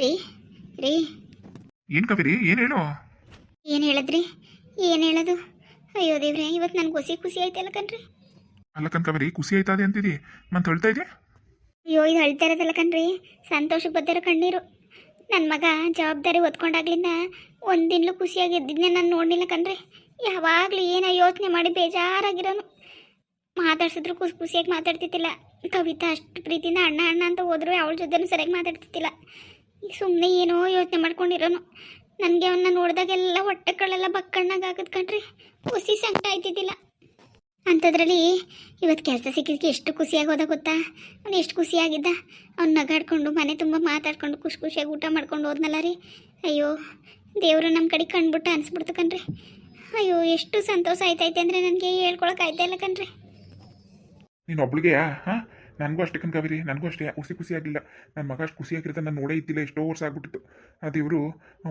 ರೀ ರೀ. ಏನು ಕವಿರಿ? ಏನ್ ಹೇಳು? ಏನು ಹೇಳಿದ್ರಿ? ಏನು ಹೇಳೋದು? ಅಯ್ಯೋ ದೇವ್ರೆ ಇವತ್ತು ನನಗೆ ಖುಷಿ ಖುಷಿ ಆಯ್ತಲ್ಲ ಕಣ್ರಿ. ಅಲ್ಲ ಕಣ್ ಕವಿರಿ ಖುಷಿ ಆಯ್ತದೆ ಅಂತಿದಿ. ಮನ್ ಹೇಳ್ತಾ ಇದೆ? ಅಯ್ಯೋ ಇದು ಅಳ್ತಾ ಇರೋದಲ್ಲ ಕಣ್ರಿ. ಸಂತೋಷಕ್ಕೆ ಬರ್ತಿರೋ ಕಣ್ಣೀರು. ನನ್ನ ಮಗ ಜವಾಬ್ದಾರಿ ಒತ್ಕೊಂಡಾಗ್ಲಿಂದ ಒಂದಿನ್ಲೂ ಖುಷಿಯಾಗಿ ಇದ್ದಿದ್ನೆ ನಾನು ನೋಡಲಿಲ್ಲ ಕಣ್ರಿ. ಯಾವಾಗಲೂ ಏನೋ ಯೋಚನೆ ಮಾಡಿ ಬೇಜಾರಾಗಿರೋನು. ಮಾತಾಡ್ಸಿದ್ರು ಖುಷಿ ಖುಷಿಯಾಗಿ ಮಾತಾಡ್ತಿದ್ದಿಲ್ಲ. ಕವಿತಾ ಅಷ್ಟು ಪ್ರೀತಿನ ಅಣ್ಣ ಅಣ್ಣ ಅಂತ ಹೋದ್ರು ಅವಳ ಜೊತೆನೂ ಸರಿಯಾಗಿ ಮಾತಾಡ್ತಿದ್ದಿಲ್ಲ. ಈಗ ಸುಮ್ಮನೆ ಏನೋ ಯೋಚನೆ ಮಾಡ್ಕೊಂಡಿರೋನು. ನನಗೆ ಅವನ್ನ ನೋಡಿದಾಗೆಲ್ಲ ಹೊಟ್ಟೆಗಳೆಲ್ಲ ಬಕ್ಕಣ್ಣಾಗ ಆಗದ್ ಕಣ್ರಿ. ಖುಷಿ ಸಂಕಟ ಆಯ್ತಿದ್ದಿಲ್ಲ. ಅಂಥದ್ರಲ್ಲಿ ಇವತ್ತು ಕೆಲಸ ಸಿಕ್ಕಿದ್ದಕ್ಕೆ ಎಷ್ಟು ಖುಷಿಯಾಗಿ ಹೋದ ಗೊತ್ತಾ? ಅವ್ನು ಎಷ್ಟು ಖುಷಿಯಾಗಿದ್ದ? ಅವ್ನು ನಗಾಡ್ಕೊಂಡು, ಮನೆ ತುಂಬ ಮಾತಾಡ್ಕೊಂಡು, ಖುಷಿ ಖುಷಿಯಾಗಿ ಊಟ ಮಾಡ್ಕೊಂಡು ಹೋದ್ನಲ್ಲ ರೀ. ಅಯ್ಯೋ, ದೇವರು ನಮ್ಮ ಕಡೆ ಕಣ್ಬಿಟ್ಟು ಅನಿಸ್ಬಿಡ್ತು ಕಣ್ರಿ. ಅಯ್ಯೋ, ಎಷ್ಟು ಸಂತೋಷ ಆಯ್ತೈತೆ ಅಂದರೆ ನನಗೆ ಹೇಳ್ಕೊಳಕ್ಕೆ ಆಯ್ತಾ ಇಲ್ಲ ಕಣ್ರಿ. ನೀನು ಒಬ್ಳಿಗೆಯಾ? ಹಾಂ? ನನಗೂ ಅಷ್ಟೇ ಕಣ್ಕಾವಿರಿ ನನಗೂ ಅಷ್ಟೇ ಖುಷಿ ಖುಷಿ ಆಗಲಿಲ್ಲ. ನನ್ನ ಮಗ ಅಷ್ಟು ಖುಷಿಯಾಗಿರುತ್ತೆ ನಾನು ನೋಡೇ ಇದ್ದಿಲ್ಲ ಎಷ್ಟೋ ವರ್ಷ ಆಗ್ಬಿಟ್ಟಿತ್ತು. ಆ ದೇವರು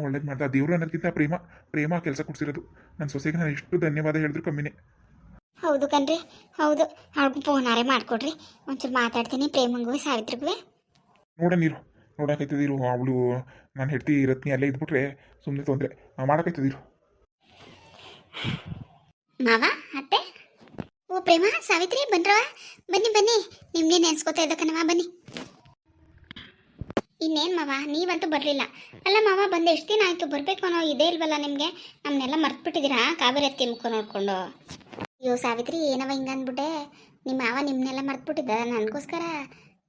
ಒಳ್ಳೇದು ಮಾಡ್ದ. ಆ ದೇವರು ಅನ್ನೋದಕ್ಕಿಂತ ಪ್ರೇಮ ಪ್ರೇಮ ಕೆಲಸ ಕೊಡ್ಸಿರೋದು. ನನ್ನ ಸೊಸೆಗೆ ನಾನು ಎಷ್ಟು ಧನ್ಯವಾದ ಹೇಳಿದ್ರು ಕಮ್ಮಿನೇ. ಹೌದು ಕಣ್ರಿ ಹೌದು. ಅವ್ಳಿಗೂ ಫೋನಾರೆ ಮಾಡಿಕೊಡ್ರಿ. ಒಂಚೂರು ಮಾತಾಡ್ತೀನಿ ಪ್ರೇಮಂಗೂ ಸಾವಿತ್ರಿಗೂ ನೋಡ ನೀರು ನೋಡಕೈತದಿರು ಅವಳು ನಾನು ಹೆಡ್ತಿ ರತ್ನಿ ಅಲ್ಲೇ ಇದ್ಬಿಟ್ರೆ ಸುಮ್ಮನೆ ತೊಂದರೆ. ಮಾಡಕೈತದಿರು ಮಾವ ಅತ್ತೆ? ಓ ಪ್ರೇಮ, ಸಾವಿತ್ರಿ ಬನ್ರವ ಬನ್ನಿ ಬನ್ನಿ. ನಿಮ್ಗೆ ನೆನ್ಸ್ಕೋತಾ ಇದ್ದ ಕಣವ ಬನ್ನಿ. ಇನ್ನೇನು ಮಾವ, ನೀವಂತೂ ಬರಲಿಲ್ಲ. ಅಲ್ಲ ಮಾವ, ಬಂದ ಎಷ್ಟು ದಿನ ಆಯಿತು? ಬರಬೇಕು ಅನ್ನೋ ಇದೇ ಇಲ್ವಲ್ಲ ನಿಮಗೆ? ನಮ್ಮನ್ನೆಲ್ಲ ಮರ್ತ್ಬಿಟ್ಟಿದ್ದೀರಾ? ಕಾವೇರಿ ಅತ್ತಿ ಮುಖ ನೋಡಿಕೊಂಡು ಅಯ್ಯೋ ಸಾವಿತ್ರಿ, ಏನವ ಹಿಂಗೆ ಅಂದ್ಬಿಟ್ಟೆ? ನಿಮ್ಮ ಮಾವ ನಿಮ್ಮನ್ನೆಲ್ಲ ಮರ್ತ್ಬಿಟ್ಟಿದ್ದ? ನನಗೋಸ್ಕರ?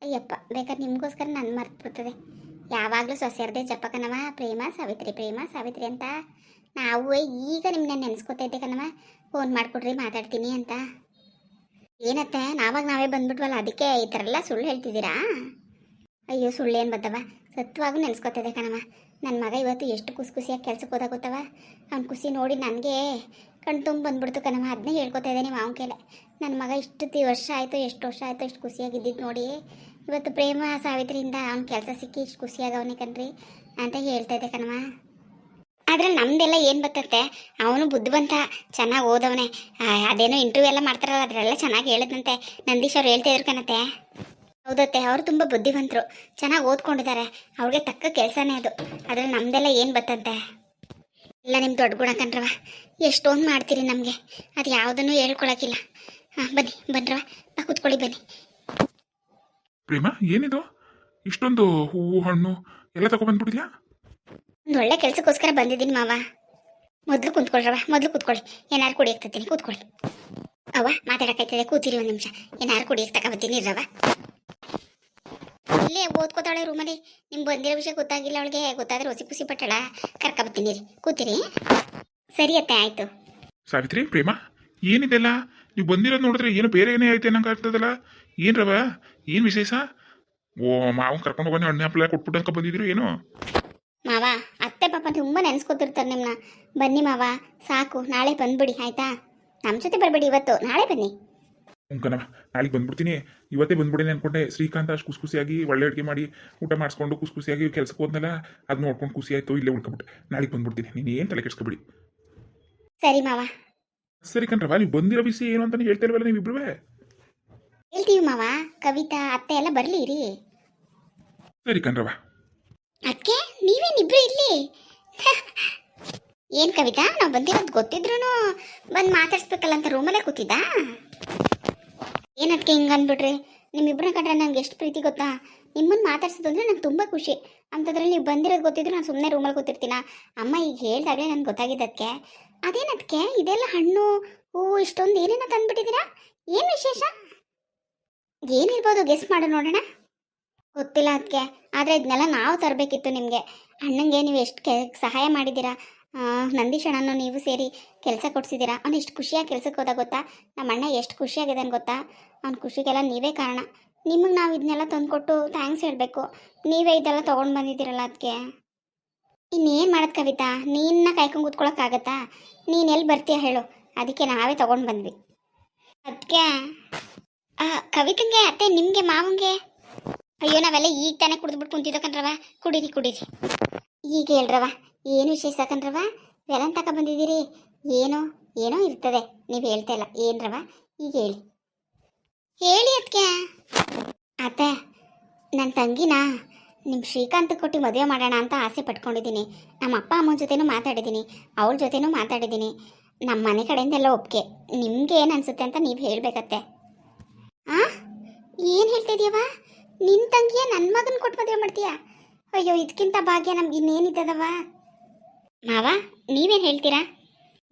ಅಯ್ಯಪ್ಪ, ಬೇಕಾದ್ರೆ ನಿಮಗೋಸ್ಕರ ನನ್ನ ಮರ್ತ್ಬಿಡ್ತದೆ. ಯಾವಾಗಲೂ ಸೊಸೆಯರ್ದೇ ಜಪ್ಪಕನವ ಪ್ರೇಮ, ಸಾವಿತ್ರಿ ಪ್ರೇಮ, ಸಾವಿತ್ರಿ ಅಂತ. ನಾವು ಈಗ ನಿಮ್ಮನ್ನ ನೆನೆಸ್ಕೋತಾ ಇದ್ದೆ ಕಣವ ಫೋನ್ ಮಾಡಿಕೊಡ್ರಿ, ಮಾತಾಡ್ತೀನಿ ಅಂತ. ಏನತ್ತೆ? ನಾವಾಗ ನಾವೇ ಬಂದ್ಬಿಟ್ವಲ್ಲ, ಅದಕ್ಕೆ ಈ ಥರ ಎಲ್ಲ ಸುಳ್ಳು ಹೇಳ್ತಿದ್ದೀರಾ? ಅಯ್ಯೋ ಸುಳ್ಳು ಏನು ಬತ್ತವ ಸತ್ವಾಗೂ ನೆನೆಸ್ಕೊತಿದ್ದೆ ಕಣವ ನನ್ನ ಮಗ ಇವತ್ತು ಎಷ್ಟು ಖುಷಿ ಖುಷಿಯಾಗಿ ಕೆಲ್ಸಕ್ಕೆ ಹೋದಾಗ ಅವ್ನ ಖುಷಿ ನೋಡಿ ನನಗೆ ಕಣ್ಣು ತುಂಬ ಬಂದ್ಬಿಡ್ತು ಕಣವ ಅದನ್ನೇ ಹೇಳ್ಕೊತಾ ಇದ್ದೆ ನೀವು ಅವನ ನನ್ನ ಮಗ ಇಷ್ಟು ವರ್ಷ ಆಯಿತು, ಎಷ್ಟು ವರ್ಷ ಆಯಿತು ಇಷ್ಟು ಖುಷಿಯಾಗಿದ್ದಿದ್ದು ನೋಡಿ. ಇವತ್ತು ಪ್ರೇಮ ಸಾವಿತ್ರಿಯಿಂದ ಅವ್ನ ಕೆಲಸ ಸಿಕ್ಕಿ ಇಷ್ಟು ಖುಷಿಯಾಗವನೇ ಕಣ್ರಿ ಅಂತ ಹೇಳ್ತಾ ಇದ್ದೆ ಕಣವ ಆದ್ರೆ ನಮ್ದೆಲ್ಲ ಏನು ಬರ್ತತ್ತೆ ಅವನು ಬುದ್ಧಿವಂತ, ಚೆನ್ನಾಗಿ ಓದವನೆ. ಅದೇನೋ ಇಂಟರ್ವ್ಯೂ ಎಲ್ಲ ಮಾಡ್ತಾರಲ್ಲ ಅದರೆಲ್ಲ ಚೆನ್ನಾಗಿ ಹೇಳಿದಂತೆ ನಂದೀಶ್ ಅವ್ರು ಹೇಳ್ತಾ ಇದ್ರು ಕಣತೆ. ಹೌದತ್ತೆ, ಅವರು ತುಂಬ ಬುದ್ಧಿವಂತರು. ಚೆನ್ನಾಗಿ ಓದ್ಕೊಂಡಿದ್ದಾರೆ ಅವ್ರಿಗೆ ತಕ್ಕ ಕೆಲಸನೇ ಅದು. ಅದ್ರಲ್ಲಿ ನಮ್ದೆಲ್ಲ ಏನು ಬತ್ತಂತೆ? ಎಲ್ಲ ನಿಮ್ಮ ದೊಡ್ಡ ಗುಣ ಕಣ್ರವ ಎಷ್ಟೊಂದು ಮಾಡ್ತೀರಿ ನಮಗೆ. ಅದು ಯಾವುದನ್ನು ಹೇಳ್ಕೊಳಕ್ಕಿಲ್ಲ. ಹಾಂ ಬನ್ನಿ ಬನ್ರವ ನಾ ಕೂತ್ಕೊಳ್ಳಿ, ಬನ್ನಿ. ಪ್ರೇಮ, ಏನಿದು? ಇಷ್ಟೊಂದು ಹೂವು, ಹಣ್ಣು ಎಲ್ಲ ತಗೊಬಂದ್ಬಿಟ್ಟಿದ್ಯಾ ಒಂದು ಒಳ್ಳೆ ಕೆಲಸಕ್ಕೋಸ್ಕರ ಬಂದಿದ್ದೀನಿ ಮಾವ. ಮೊದಲು ಕುಂತ್ಕೊಳ್ರವ ಮೊದಲು ಕೂತ್ಕೊಳ್ಳಿ ಏನಾರು ಕುಡಿಯಕ್ಕೆ ತತ್ತೀನಿ ಕೂತ್ಕೊಳ್ಳಿ ಅವ ಮಾತಾಡಕೈತದೆ ಕೂತಿರಿ ಒಂದು ನಿಮಿಷ. ಏನಾರು ಕುಡಿಯಕ್ಕೆ ತಗೊಬತ್ತೀನಿ ಇರವ ಇಲ್ಲೇ ಓದ್ಕೋತಾಳೆ ರೂಮಲ್ಲಿ. ನಿಮ್ಗೆ ಬಂದಿರೋ ವಿಷಯ ಗೊತ್ತಾಗಿಲ್ಲ ಅವಳಿಗೆ, ಗೊತ್ತಾದ್ರೆ ಹೊಸಿ ಪುಸಿ ಪಟ್ಟಳ. ಕರ್ಕೊಬತ್ತೀನಿ ರೀ ಕೂತಿರಿ? ಸರಿ ಅತ್ತೆ, ಆಯಿತು. ಸಾವಿತ್ರಿ, ಪ್ರೇಮ, ಏನಿದೆಲ್ಲ? ನೀವು ಬಂದಿರೋದು ನೋಡಿದ್ರೆ ಏನು ಬೇರೆ ಏನೇ ಐತೆ ನಂಗೆ ಆಗ್ತದಲ್ಲ? ಏನು ರವ ಏನು ವಿಶೇಷ? ಓ, ಮಾವನ್ ಕರ್ಕೊಂಡು ಹೋಗೋಣ ಹಣ್ಣು ಹಪ್ಪಳ ಕೊಟ್ಬಿಟ್ಟು ಅಂತ ಬಂದಿದ್ರು ಏನು? ಮಾವ ಅತ್ತೆ ಪಾಪ ತುಂಬ ನೆನೆಸ್ಕೊತಿರ್ತಾರೆ ನಿಮ್ಮನ್ನ ಬನ್ನಿ ಮಾವ ಸಾಕು ನಾಳೆ ಬಂದ್ಬಿಡಿ ಆಯ್ತಾ? ನಮ್ಮ ಜೊತೆ ಬರಬೇಡಿ ಇವತ್ತು ನಾಳೆ ಬನ್ನಿ. ಉಂಕನವ ನಾಳೆಗೆ ಬಂದ್ಬಿಡ್ತೀನಿ. ಇವತ್ತೇ ಬಂದ್ಬಿಡಿನಿ ಅನ್ಕೊಂಡೆ. ಶ್ರೀಕಾಂತ್ ಅಷ್ಟು ಖುಷಿ ಖುಷಿಯಾಗಿ ಒಳ್ಳೆ ಅಡುಗೆ ಮಾಡಿ ಊಟ ಮಾಡಿಸ್ಕೊಂಡು ಖುಷಿ ಖುಷಿಯಾಗಿ ಕೆಲ್ಸಕ್ಕೆ ಹೋದ್ನಲ್ಲ ಅದು ನೋಡ್ಕೊಂಡು ಖುಷಿ ಆಯಿತು ಇಲ್ಲೇ ಉಳ್ಕೊಬಿಟ್ಟು. ನಾಳೆಗೆ ಬಂದ್ಬಿಡ್ತೀನಿ. ನೀನು ಏನು ತಲೆ ಕೆಡ್ಸ್ಕೊಬಿಡಿ. ಸರಿ ಮಾವ. ಸರಿ ಕಣ್ರವ ನೀವು ಬಂದಿರೋ ವಿಷಯ ಏನು ಅಂತಾನೆ ಹೇಳ್ತಾ ಇಲ್ವಲ್ಲ ನೀವಿಬ್ರು ಹೇಳ್ತೀವಿ ಮಾವ ಕವಿತಾ ಅತ್ತೆ ಎಲ್ಲ ಬರಲಿ ರೀ ಸರಿ ಕಣ್ರವ ಅದಕ್ಕೆ ನೀವೇನಿಬ್ರು ಇಲ್ಲಿ? ಏನ್ ಕವಿತಾ, ನಾವು ಬಂದಿರೋದು ಗೊತ್ತಿದ್ರು ಬಂದು ಮಾತಾಡ್ಸ್ಬೇಕಲ್ಲ ಅಂತ ರೂಮಲ್ಲೇ ಕೂತಿದ್ದ? ಏನದಕ್ಕೆ ಹಿಂಗೆ ಅಂದ್ಬಿಟ್ರಿ? ನಿಮ್ಮಿಬ್ಬರನ್ನ ಕಂಡ್ರೆ ನಂಗೆ ಎಷ್ಟು ಪ್ರೀತಿ ಗೊತ್ತಾ? ನಿಮ್ಮನ್ನು ಮಾತಾಡ್ಸೋದು ಅಂದರೆ ನಂಗೆ ತುಂಬ ಖುಷಿ. ಅಂಥದ್ರಲ್ಲಿ ನೀವು ಬಂದಿರೋದು ಗೊತ್ತಿದ್ರು ನಾನು ಸುಮ್ಮನೆ ರೂಮಲ್ಲಿ ಕೂತಿರ್ತೀನ? ಅಮ್ಮ ಈಗ ಹೇಳಿದಾಗಲೇ ನನಗೆ ಗೊತ್ತಾಗಿದ್ದಕ್ಕೆ ಅದೇನದಕ್ಕೆ ಇದೆಲ್ಲ ಹಣ್ಣು, ಹೂವು, ಇಷ್ಟೊಂದು ಏನೇನೋ ತಂದುಬಿಟ್ಟಿದ್ದೀರಾ? ಏನು ವಿಶೇಷ? ಏನಿರ್ಬೋದು ಗೆಸ್ ಮಾಡು ನೋಡೋಣ. ಗೊತ್ತಿಲ್ಲ ಅದಕ್ಕೆ ಆದರೆ ಇದನ್ನೆಲ್ಲ ನಾವು ತರಬೇಕಿತ್ತು ನಿಮಗೆ. ಅಣ್ಣಂಗೆ ನೀವು ಎಷ್ಟು ಕೆ, ಸಹಾಯ ಮಾಡಿದ್ದೀರಾ? ನಂದೀಶ್ ನೀವು ಸೇರಿ ಕೆಲಸ ಕೊಡ್ಸಿದ್ದೀರಾ? ಅವ್ನು ಎಷ್ಟು ಖುಷಿಯಾಗಿ ಕೆಲಸಕ್ಕೆ ಹೋದ ಗೊತ್ತಾ? ನಮ್ಮ ಅಣ್ಣ ಎಷ್ಟು ಖುಷಿಯಾಗಿದ್ದಾನೆ ಗೊತ್ತಾ? ಅವ್ನ ಖುಷಿಗೆಲ್ಲ ನೀವೇ ಕಾರಣ. ನಿಮಗೆ ನಾವು ಇದನ್ನೆಲ್ಲ ತಂದುಕೊಟ್ಟು ಥ್ಯಾಂಕ್ಸ್ ಹೇಳಬೇಕು. ನೀವೇ ಇದೆಲ್ಲ ತೊಗೊಂಡು ಬಂದಿದ್ದೀರಲ್ಲ ಅದಕ್ಕೆ ಇನ್ನೇನು ಮಾಡೋದು ಕವಿತಾ? ನೀನ್ನ ಕಾಯ್ಕೊಂಡು ಕೂತ್ಕೊಳ್ಳೋಕ್ಕಾಗತ್ತಾ ನೀನು ಎಲ್ಲಿ ಬರ್ತೀಯ ಹೇಳು. ಅದಕ್ಕೆ ನಾವೇ ತೊಗೊಂಡು ಬಂದ್ವಿ. ಅದಕ್ಕೆ ಕವಿತಂಗೆ ಅತ್ತೆ ನಿಮಗೆ, ಮಾವಂಗೆ? ಅಯ್ಯೋ, ನಾವೆಲ್ಲ ಈಗ ತಾನೇ ಕುಡಿದ್ಬಿಟ್ಟು ಕುಂತಿದ್ದ ಕುಡೀರಿ ಕುಡೀರಿ. ಈಗ ಹೇಳ್ರವ ಏನು ವಿಶೇಷ ಕಣ್ರವ ವೆಲನ್ ತಕ ಬಂದಿದ್ದೀರಿ. ಏನೋ ಏನೋ ಇರ್ತದೆ. ನೀವು ಹೇಳ್ತಾ ಇಲ್ಲ. ಏನ್ರವ ಈಗ ಹೇಳಿ. ಹೇಳಿ ಅದಕ್ಕೆ ಅತ್ತೆ ನನ್ನ ತಂಗಿನ? ನಿಮ್ಮ ಶ್ರೀಕಾಂತ್ ಕೊಟ್ಟು ಮದುವೆ ಮಾಡೋಣ ಅಂತ ಆಸೆ ಪಟ್ಕೊಂಡಿದ್ದೀನಿ. ನಮ್ಮ ಅಪ್ಪ, ಅಮ್ಮನ ಜೊತೆನೂ ಮಾತಾಡಿದ್ದೀನಿ. ಅವಳ ಜೊತೆನೂ ಮಾತಾಡಿದ್ದೀನಿ. ನಮ್ಮ ಮನೆ ಕಡೆಯಿಂದೆಲ್ಲ ಒಪ್ಪಿಗೆ ನಿಮ್ಗೆ ಏನು ಅನಿಸುತ್ತೆ ಅಂತ ನೀವು ಹೇಳಬೇಕತ್ತೆ. ಆ? ಏನು ಹೇಳ್ತಿದ್ಯವ ನಿನ್ನ ತಂಗಿಯ ನನ್ನ ಮಗನ ಕೊಟ್ಟು ಮದುವೆ ಮಾಡ್ತೀಯಾ? ಅಯ್ಯೋ ಇದಕ್ಕಿಂತ ಭಾಗ್ಯ ನಮ್ಗೆ ಇನ್ನೇನಿದ್ದದವ ಮಾವ, ನೀವೇನು ಹೇಳ್ತೀರಾ?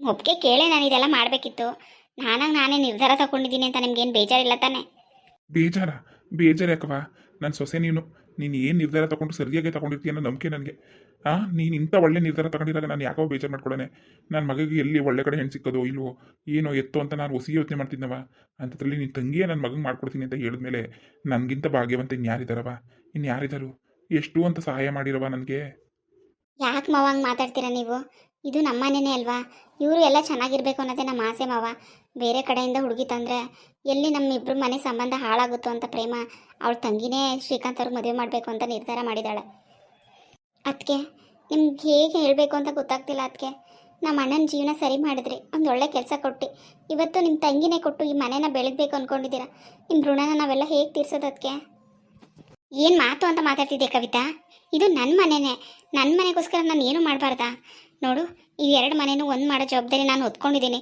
ಒಪ್ಪಿಗೆ ಕೇಳೆ ನಾನು ಇದೆಲ್ಲ ಮಾಡಬೇಕಿತ್ತು. ನಾನಾಗ ನಾನೇ ನಿರ್ಧಾರ ತಗೊಂಡಿದ್ದೀನಿ ಅಂತ ನಿಮ್ಗೇನು ಬೇಜಾರಿಲ್ಲ ತಾನೆ? ಬೇಜಾರ? ಬೇಜಾರು ಯಾಕವ ನನ್ನ ಸೊಸೆ ನೀನು ನೀನು ಏನು ನಿರ್ಧಾರ ತಗೊಂಡು ಸರಿಯಾಗಿ ತಗೊಂಡಿರ್ತೀಯ ಅನ್ನೋ ನಂಬಿಕೆ ನನಗೆ. ಆ, ನೀನು ಇಂಥ ಒಳ್ಳೆ ನಿರ್ಧಾರ ತಗೊಂಡಿರಾಗ ನಾನು ಯಾಕೋ ಬೇಜಾರು ಮಾಡ್ಕೊಡನೆ ನನ್ನ ಮಗಗೆ ಎಲ್ಲಿ ಒಳ್ಳೆ ಕಡೆ ಹೆಣ್ಣು ಸಿಕ್ಕೋದು, ಇಲ್ವೋ, ಏನೋ ಎತ್ತೋ ಅಂತ ನಾನು ಹೊಸಿ ಯೋಚನೆ ಮಾಡ್ತಿದ್ದವ ಅಂಥದ್ರಲ್ಲಿ ನಿನ್ನ ತಂಗಿಯೇ ನನ್ನ ಮಗಗೆ ಮಾಡ್ಕೊಡ್ತೀನಿ ಅಂತ ಹೇಳಿದ್ಮೇಲೆ ನನಗಿಂತ ಭಾಗ್ಯವಂತ ಇನ್ನು ಯಾರಿದ್ದಾರವ ಇನ್ನು ಯಾರಿದ್ದಾರು ಎಷ್ಟು ಅಂತ ಸಹಾಯ ಮಾಡಿರವ ನನಗೆ? ಯಾಕೆ ಮಾವಂಗೆ ಮಾತಾಡ್ತೀರಾ ನೀವು? ಇದು ನಮ್ಮ ಮನೆನೇ ಅಲ್ವಾ? ಇವರು ಎಲ್ಲ ಚೆನ್ನಾಗಿರ್ಬೇಕು ಅನ್ನೋದೇ ನಮ್ಮ ಆಸೆ ಮಾವ. ಬೇರೆ ಕಡೆಯಿಂದ ಹುಡುಗಿ ತಂದರೆ ಎಲ್ಲಿ ನಮ್ಮ ಇಬ್ಬರು ಮನೆ ಸಂಬಂಧ ಹಾಳಾಗುತ್ತೋ ಅಂತ ಪ್ರೇಮ, ಅವಳ ತಂಗಿನೇ ಶ್ರೀಕಾಂತ್ ಅವ್ರಿಗೆ ಮದುವೆ ಮಾಡಬೇಕು ಅಂತ ನಿರ್ಧಾರ ಮಾಡಿದ್ದಾಳೆ. ಅದಕ್ಕೆ ನಿಮ್ಗೆ ಹೇಗೆ ಹೇಳಬೇಕು ಅಂತ ಗೊತ್ತಾಗ್ತಿಲ್ಲ ಅದಕ್ಕೆ ನಮ್ಮ ಅಣ್ಣನ ಜೀವನ ಸರಿ ಮಾಡಿದ್ರಿ, ಒಂದು ಒಳ್ಳೆ ಕೆಲಸ ಕೊಟ್ಟು. ಇವತ್ತು ನಿಮ್ಮ ತಂಗಿನೇ ಕೊಟ್ಟು ಈ ಮನೇನ ಬೆಳಗ್ಬೇಕು ಅಂದ್ಕೊಂಡಿದ್ದೀರಾ ನಿಮ್ಮ ಋಣನ ನಾವೆಲ್ಲ ಹೇಗೆ ತೀರ್ಸೋದು ಅದಕ್ಕೆ ಏನು ಮಾತು ಅಂತ ಮಾತಾಡ್ತಿದ್ದೆ ಕವಿತಾ? ಇದು ನನ್ನ ಮನೆನೇ. ನನ್ನ ಮನೆಗೋಸ್ಕರ ನಾನು ಏನು ಮಾಡಬಾರ್ದಾ? ನೋಡು, ಈ ಎರಡು ಮನೆನೂ ಒಂದು ಮಾಡೋ ಜವಾಬ್ದಾರಿ ನಾನು ಹೊತ್ಕೊಂಡಿದ್ದೀನಿ.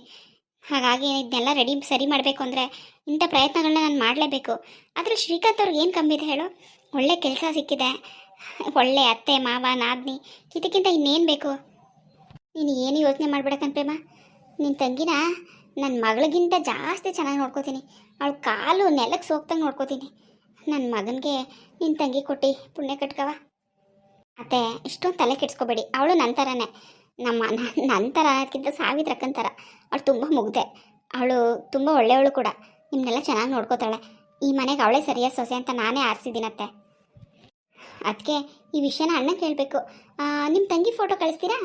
ಹಾಗಾಗಿ ಇದನ್ನೆಲ್ಲ ರೆಡಿ ಸರಿ ಮಾಡಬೇಕು ಅಂದರೆ ಇಂಥ ಪ್ರಯತ್ನಗಳನ್ನ ನಾನು ಮಾಡಲೇಬೇಕು. ಆದರೆ ಶ್ರೀಕಾಂತ್ ಅವ್ರಿಗೆ ಏನು ಕಮ್ಮಿ ಇದೆ ಹೇಳು? ಒಳ್ಳೆ ಕೆಲಸ ಸಿಕ್ಕಿದೆ. ಒಳ್ಳೆ ಅತ್ತೆ, ಮಾವ, ನಾದ್ನಿ, ಇದಕ್ಕಿಂತ ಇನ್ನೇನು ಬೇಕು? ನೀನು ಏನು ಯೋಚನೆ ಮಾಡಬೇಡ ಪ್ರೇಮ? ನಿನ್ನ ತಂಗಿನ ನನ್ನ ಮಗಳಿಗಿಂತ ಜಾಸ್ತಿ ಚೆನ್ನಾಗಿ ನೋಡ್ಕೋತೀನಿ. ಅವಳು ಕಾಲು ನೆಲಕ್ಕೆ ಸೋಕ್ತಂಗೆ ನೋಡ್ಕೋತೀನಿ. ನನ್ನ ಮಗನಿಗೆ ನಿನ್ನ ತಂಗಿ ಕೊಟ್ಟು ಪುಣ್ಯ ಕಟ್ಕವ. ಅತ್ತೆ, ಇಷ್ಟೊಂದು ತಲೆ ಕೆಡ್ಸ್ಕೊಬೇಡಿ. ಅವಳು ನನ್ನ ಥರನೇ ನಮ್ಮ ನನ್ನ ಥರ ಅದಕ್ಕಿಂತ ಸಾವಿತ್ರಿ ಅಕ್ಕನ ಥರ ಅವಳು ತುಂಬ ಮುಗ್ದೆ. ಅವಳು ತುಂಬ ಒಳ್ಳೆಯವಳು ಕೂಡ. ನಿಮ್ಮನ್ನೆಲ್ಲ ಚೆನ್ನಾಗಿ ನೋಡ್ಕೋತಾಳೆ. ಈ ಮನೆಗೆ ಅವಳೇ ಸರಿಯಾದ ಸೊಸೆ ಅಂತ ನಾನೇ ಆರಿಸಿದ್ದೀನತ್ತೆ. ಅದಕ್ಕೆ ಈ ವಿಷಯನ ಅಣ್ಣ ಕೇಳಬೇಕು ನಿಮ್ಮ ತಂಗಿ ಫೋಟೋ ಕಳಿಸ್ತೀರಾ?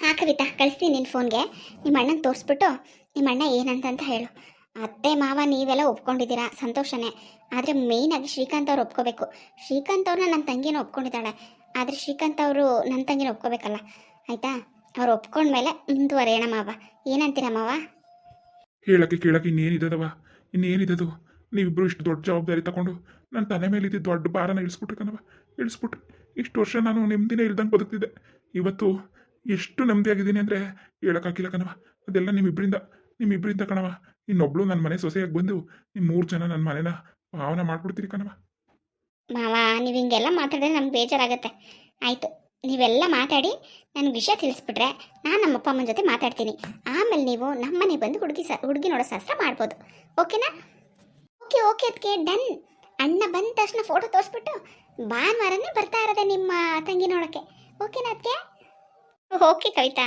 ಹಾಂ, ಕವಿತಾ. ಕಳಿಸ್ತೀನಿ ನಿನ್ನ ಫೋನ್ಗೆ. ನಿಮ್ಮ ಅಣ್ಣನ ತೋರಿಸ್ಬಿಟ್ಟು ನಿಮ್ಮ ಅಣ್ಣ ಏನಂತಂತ ಹೇಳು. ಅತ್ತೆ, ಮಾವ ನೀವೆಲ್ಲ ಒಪ್ಕೊಂಡಿದ್ದೀರಾ? ಸಂತೋಷನೇ. ಆದರೆ ಮೇಯ್ನಾಗಿ ಶ್ರೀಕಾಂತ್ ಅವ್ರು ಒಪ್ಕೋಬೇಕು. ಶ್ರೀಕಾಂತ್ ಅವ್ರನ್ನ ನನ್ನ ತಂಗಿನ ಒಪ್ಕೊಂಡಿದ್ದಾಳೆ. ಆದರೆ ಶ್ರೀಕಾಂತ್ ಅವರು ನನ್ನ ತಂಗಿನ ಒಪ್ಕೋಬೇಕಲ್ಲ, ಆಯಿತಾ? ಅವ್ರು ಒಪ್ಕೊಂಡ್ಮೇಲೆ ಮುಂದುವರೆಯೋಣ ಮಾವ ಏನಂತೀರ ಮಾವ ಹೇಳಕ್ಕೆ ಕೇಳಕ್ಕೆ ಇನ್ನೇನಿದ್ದದವ ಇನ್ನೇನಿದ್ದದು ನೀವಿಬ್ಬರು ಇಷ್ಟು ದೊಡ್ಡ ಜವಾಬ್ದಾರಿ ತಗೊಂಡು ನನ್ನ ತಲೆ ಮೇಲೆ ಇದ್ದ ದೊಡ್ಡ ಭಾರನ ಇಳಿಸ್ಬಿಟ್ರಿ ಕಣವ ಇಳಿಸ್ಬಿಟ್ರಿ. ಇಷ್ಟು ವರ್ಷ ನಾನು ನೆಮ್ಮದಿನೇ ಇಲ್ದಂಗೆ ಬದುಕ್ತಿದ್ದೆ. ಇವತ್ತು ಎಷ್ಟು ನೆಮ್ಮದಿ ಆಗಿದ್ದೀನಿ ಅಂದರೆ ಹೇಳೋಕ್ಕಾಗಿಲ್ಲ ಕಣವ ಅದೆಲ್ಲ ನಿಮ್ಮಿಬ್ಬರಿಂದ ನಿಮ್ಮಿಬ್ಬರಿಂದ ಕಣವ ಇನ್ನೊಬ್ಳು ನನ್ನ ಮನೆ ಸೊಸೆಯಾಗಿ ಬಂದು ನಿಮ್ಮ ಮೂರು ಜನ ನನ್ನ ಮನೇನ ಭಾವನೆ ಮಾಡಿಬಿಡ್ತೀರಿ ಕಣವ ಮಾವ, ನೀವು ಹಿಂಗೆಲ್ಲ ಮಾತಾಡಿದ್ರೆ ನಮ್ಗೆ ಬೇಜಾರಾಗುತ್ತೆ. ಆಯಿತು, ನೀವೆಲ್ಲ ಮಾತಾಡಿ, ನನಗೆ ವಿಷಯ ತಿಳಿಸ್ಬಿಟ್ರೆ ನಾನು ನಮ್ಮ ಅಪ್ಪ ಅಮ್ಮನ ಜೊತೆ ಮಾತಾಡ್ತೀನಿ. ಆಮೇಲೆ ನೀವು ನಮ್ಮ ಮನೆಗೆ ಬಂದು ಹುಡುಗಿ ಸ, ಹುಡುಗಿ ನೋಡೋ ಶಾಸ್ತ್ರ ಮಾಡ್ಬೋದು. ಓಕೆನಾ? ಓಕೆ ಓಕೆ ಅದಕ್ಕೆ ಡನ್. ಅಣ್ಣ ಬಂದ ತಕ್ಷಣ ಫೋಟೋ ತೋರಿಸ್ಬಿಟ್ಟು ಭಾನುವಾರನೇ ಬರ್ತಾ ಇರೋದೆ ನಿಮ್ಮ ತಂಗಿ ನೋಡೋಕ್ಕೆ ಓಕೆನಾ ಅದಕ್ಕೆ ಓಕೆ ಕವಿತಾ.